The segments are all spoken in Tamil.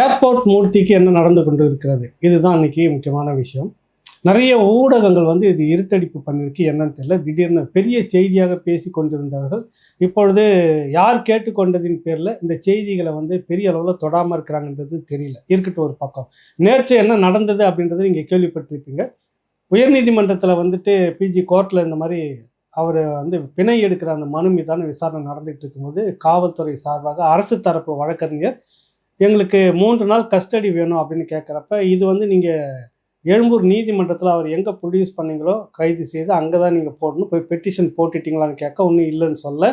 ஏர்போர்ட் மூர்த்திக்கு என்ன நடந்து கொண்டு இருக்கிறது இதுதான் இன்றைக்கி முக்கியமான விஷயம். நிறைய ஊடகங்கள் வந்து இது இருட்டடிப்பு பண்ணியிருக்கு என்னன்னு தெரியல. திடீர்னு பெரிய செய்தியாக பேசி கொண்டிருந்தவர்கள் இப்பொழுது யார் கேட்டுக்கொண்டதின் பேரில் இந்த செய்திகளை வந்து பெரிய அளவில் தொடாமல் இருக்கிறாங்கன்றது தெரியல. இருக்கட்டும் ஒரு பக்கம். நேற்று என்ன நடந்தது அப்படின்றத நீங்கள் கேள்விப்பட்டிருப்பீங்க. உயர்நீதிமன்றத்தில் வந்துட்டு பிஜி கோர்ட்டில் இந்த மாதிரி அவர் வந்து பிணை எடுக்கிற அந்த மனு மீதான விசாரணை நடந்துகிட்டு இருக்கும்போது காவல்துறை சார்பாக அரசு தரப்பு வழக்கறிஞர் எங்களுக்கு மூன்று நாள் கஸ்டடி வேணும் அப்படின்னு கேட்குறப்ப இது வந்து நீங்கள் எழும்பூர் நீதிமன்றத்தில் அவர் எங்கே ப்ரொடியூஸ் பண்ணீங்களோ கைது செய்து அங்கே தான் நீங்கள் போடணும். போய் பெட்டிஷன் போட்டுட்டீங்களான்னு கேட்க ஒன்றும் இல்லைன்னு சொல்ல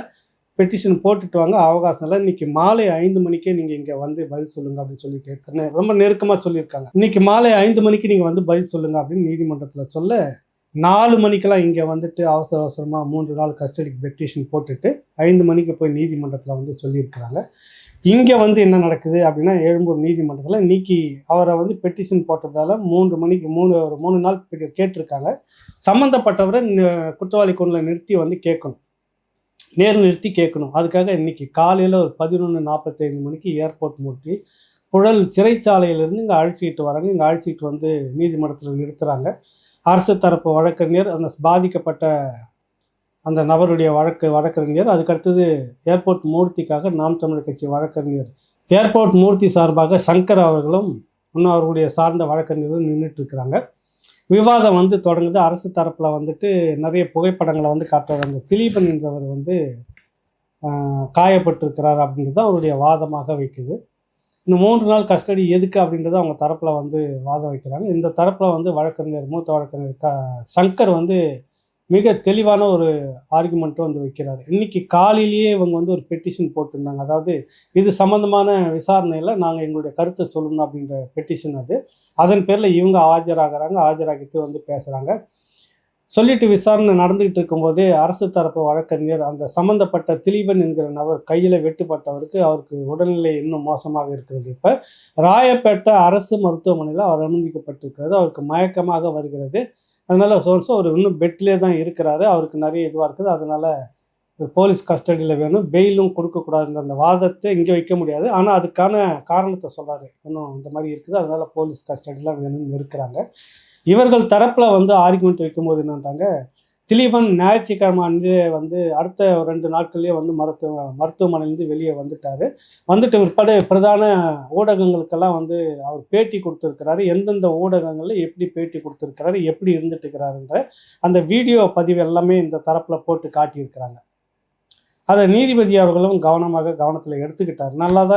பெட்டிஷன் போட்டுட்டு வாங்க அவகாசம் இல்லை. இன்றைக்கி மாலை ஐந்து மணிக்கே நீங்கள் இங்கே வந்து பதில் சொல்லுங்கள் அப்படின்னு சொல்லி கேட்குறேன் ரொம்ப நெருக்கமாக சொல்லியிருக்காங்க. இன்றைக்கி மாலை ஐந்து மணிக்கு நீங்கள் வந்து பதில் சொல்லுங்கள் அப்படின்னு நீதிமன்றத்தில் சொல்ல நாலு மணிக்கெல்லாம் இங்கே வந்துட்டு அவசர அவசரமாக மூன்று நாள் கஸ்டடிக்கு பெட்டிஷன் போட்டுட்டு ஐந்து மணிக்கு போய் நீதிமன்றத்தில் வந்து சொல்லியிருக்கிறாங்க. இங்கே வந்து என்ன நடக்குது அப்படின்னா எழும்பூர் நீதிமன்றத்தில் இன்னைக்கு அவரை வந்து பெட்டிஷன் போட்டதால் மூன்று மணிக்கு மூணு ஒரு மூணு நாள் கேட்டிருக்காங்க. சம்மந்தப்பட்டவரை குற்றவாளி கொண்டில் நிறுத்தி வந்து கேட்கணும். நேர் நிறுத்தி கேட்கணும். அதுக்காக இன்றைக்கி காலையில் ஒரு பதினொன்று நாற்பத்தைந்து மணிக்கு ஏர்போர்ட் மூட்டி புழல் சிறைச்சாலையிலேருந்து இங்கே அழைச்சிக்கிட்டு வராங்க. இங்கே அழைச்சிக்கிட்டு வந்து நீதிமன்றத்தில் நிறுத்துகிறாங்க அரசு தரப்பு வழக்கறிஞர் அந்த பாதிக்கப்பட்ட அந்த நபருடைய வழக்கு வழக்கறிஞர். அதுக்கடுத்தது ஏர்போர்ட் மூர்த்திக்காக நாம் தமிழர் கட்சி வழக்கறிஞர். ஏர்போர்ட் மூர்த்தி சார்பாக சங்கர் அவர்களும் இன்னும் அவர்களுடைய சார்ந்த வழக்கறிஞர்களும் நின்றுட்டு இருக்கிறாங்க விவாதம் வந்து தொடங்குது. அரசு தரப்பில் வந்துட்டு நிறைய புகைப்படங்களை வந்து காட்டுறாரு. அந்த திலீபன் என்றவர் வந்து காயப்பட்டிருக்கிறார் அப்படின்றது அவருடைய வாதமாக வைக்குது. இந்த மூன்று நாள் கஸ்டடி எதுக்கு அப்படின்றத அவங்க தரப்பில் வந்து வாதம் வைக்கிறாங்க. இந்த தரப்பில் வந்து வழக்கறிஞர் மூத்த வழக்கறிஞர் க சங்கர் வந்து மிக தெளிவான ஒரு ஆர்குமெண்ட்டும் வந்து வைக்கிறார். இன்னைக்கு காலையிலேயே இவங்க வந்து ஒரு பெட்டிஷன் போட்டிருந்தாங்க. அதாவது இது சம்மந்தமான விசாரணையில் நாங்கள் எங்களுடைய கருத்தை சொல்லணும் அப்படின்ற பெட்டிஷன் அது. அதன் பேரில் இவங்க ஆஜராகிறாங்க. ஆஜராகிட்டு வந்து பேசுகிறாங்க சொல்லிட்டு விசாரணை நடந்துகிட்டு இருக்கும்போதே அரசு தரப்பு வழக்கறிஞர் அந்த சம்பந்தப்பட்ட திலீபன் என்கிற நபர் கையில் வெட்டுப்பட்டவருக்கு அவருக்கு உடல்நிலை இன்னும் மோசமாக இருக்கிறது. இப்போ ராயப்பேட்டை அரசு மருத்துவமனையில் அவர் அனுமதிக்கப்பட்டிருக்கிறது. அவருக்கு மயக்கமாக வருகிறது. அதனால் சோல்ஸோ அவர் இன்னும் பெட்லேயே தான் இருக்கிறாரு. அவருக்கு நிறைய இதுவாக இருக்குது. அதனால் போலீஸ் கஸ்டடியில் வேணும். பெயிலும் கொடுக்கக்கூடாதுன்ற அந்த வாதத்தை இங்கே வைக்க முடியாது. ஆனால் அதுக்கான காரணத்தை சொல்கிறாரு இன்னும் இந்த மாதிரி இருக்குது. அதனால் போலீஸ் கஸ்டடிலாம் வேணும்னு இருக்கிறாங்க. இவர்கள் தரப்பில் வந்து ஆர்குமெண்ட் வைக்கும்போது என்னன்றாங்க திலீபன் ஞாயிற்றுக்கிழமை அன்று வந்து அடுத்த ரெண்டு நாட்கள்லேயே வந்து மருத்துவ மருத்துவமனையிலேருந்து வெளியே வந்துட்டார். வந்துட்டு பிற்பாடு பிரதான ஊடகங்களுக்கெல்லாம் வந்து அவர் பேட்டி கொடுத்துருக்கிறாரு. எந்தெந்த ஊடகங்களில் எப்படி பேட்டி கொடுத்துருக்கிறாரு எப்படி இருந்துட்டு இருக்கிறாருன்ற அந்த வீடியோ பதிவு எல்லாமே இந்த தரப்பில் போட்டு காட்டியிருக்கிறாங்க. அதை நீதிபதி அவர்களும் கவனமாக கவனத்தில் எடுத்துக்கிட்டார். நல்லா தான்